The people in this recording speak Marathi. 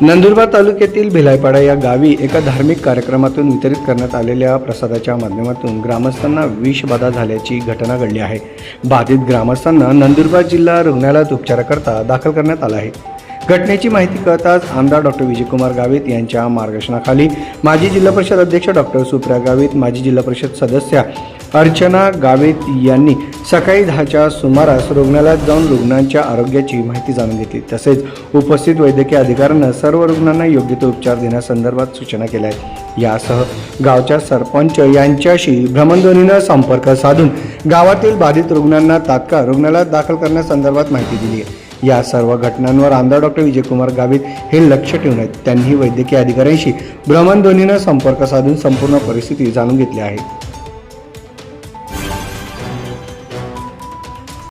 नंदुरबार तालुक्यातील भिलायपाडा या गावी एका धार्मिक कार्यक्रमातून वितरित करण्यात आलेल्या प्रसादाच्या माध्यमातून ग्रामस्थांना विषबाधा झाल्याची घटना घडली आहे. बाधित ग्रामस्थांना नंदुरबार जिल्हा रुग्णालयात उपचाराकरता दाखल करण्यात आला आहे. घटनेची माहिती कळताच आमदार डॉक्टर विजयकुमार गावित यांच्या मार्गदर्शनाखाली माजी जिल्हा परिषद अध्यक्ष डॉक्टर सुप्रिया गावित माजी जिल्हा परिषद सदस्या अर्चना गावित यांनी सकाळी दहाच्या सुमारास रुग्णालयात जाऊन रुग्णांच्या आरोग्याची माहिती जाणून घेतली. तसेच उपस्थित वैद्यकीय अधिकाऱ्यांना सर्व रुग्णांना योग्य तो उपचार देण्यासंदर्भात सूचना केल्या आहेत. यासह गावच्या सरपंच यांच्याशी भ्रमणध्वनीनं संपर्क साधून गावातील बाधित रुग्णांना तात्काळ रुग्णालयात दाखल करण्यासंदर्भात माहिती दिली आहे. या सर्व घटनांवर आमदार डॉक्टर विजयकुमार गावित हे लक्ष ठेवून आहेत. त्यांनी वैद्यकीय अधिकाऱ्यांशी भ्रमणध्वनीनं संपर्क साधून संपूर्ण परिस्थिती जाणून घेतली आहे.